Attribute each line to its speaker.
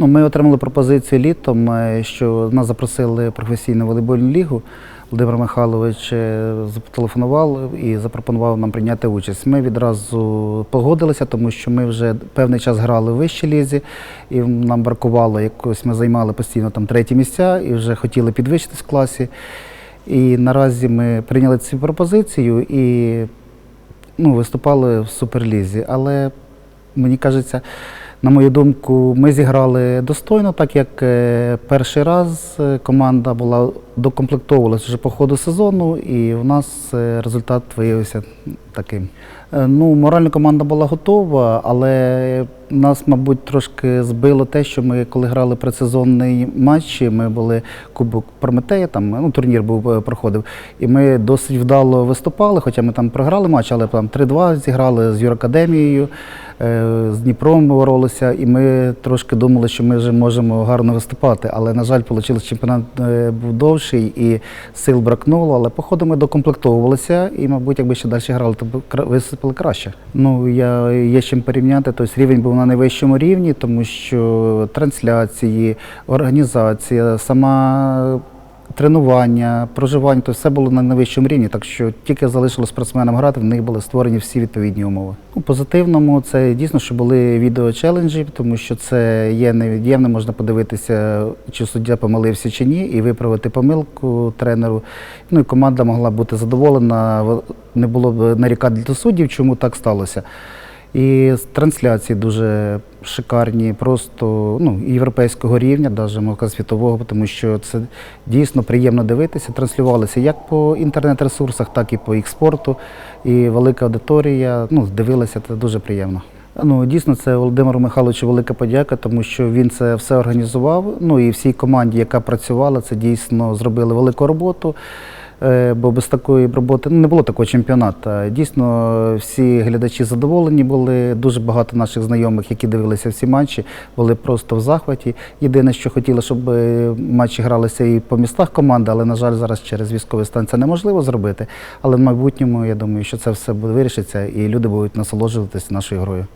Speaker 1: Ну, ми отримали пропозицію літом, е, що нас запросили професійну волейбольну лігу. Володимир Михайлович е, зателефонував і запропонував нам прийняти участь. Ми відразу погодилися, тому що ми вже певний час грали в вищій лізі, і нам бракувало якось. Ми займали постійно там треті місця і вже хотіли підвищитись в класі. І наразі ми прийняли цю пропозицію і ну, виступали в суперлізі. Але мені кажеться, на мою думку, ми зіграли достойно, так як е, перший раз е, команда була докомплектовувалася вже по ходу сезону, і у нас е, результат виявився таким. Ну, морально команда була готова, але нас, мабуть, трошки збило те, що ми, коли грали предсезонний матч, ми були Кубок Прометея, там ну, турнір був е, проходив, і ми досить вдало виступали, хоча ми там програли матч, але там 3-2 зіграли з Юракадемією, е, з Дніпром боролися, і ми трошки думали, що ми вже можемо гарно виступати. Але, на жаль, вийшло, чемпіонат е, був довший і сил бракнуло. Але по ходу ми докомплектовувалися, і, мабуть, якби ще далі грали, то б виступили краще. Ну, я є чим порівняти. Тобто рівень був на найвищому рівні, тому що трансляції, організація, сама тренування, проживання, то все було на найвищому рівні, так що тільки залишилось спортсменам грати, в них були створені всі відповідні умови. У позитивному це дійсно, що були відео-челенджі, тому що це є невід'ємне, можна подивитися, чи суддя помилився чи ні, і виправити помилку тренеру. Ну і команда могла бути задоволена, не було б нарікань до суддів, чому так сталося. І трансляції дуже шикарні, просто ну, європейського рівня, навіть можна світового, тому що це дійсно приємно дивитися. Транслювалися як по інтернет-ресурсах, так і по їх спорту. І велика аудиторія ну, дивилася, це дуже приємно. Ну, дійсно, це Володимиру Михайловичу велика подяка, тому що він це все організував. Ну і всій команді, яка працювала, це дійсно зробили велику роботу. Е, Бо без такої роботи ну, не було такого чемпіонату. Дійсно, всі глядачі задоволені були. Дуже багато наших знайомих, які дивилися всі матчі, були просто в захваті. Єдине, що хотіли, щоб е, матчі гралися і по містах команди, але, на жаль, зараз через військовий стан це неможливо зробити. Але в майбутньому я думаю, що це все буде вирішиться і люди будуть насолоджуватися нашою грою.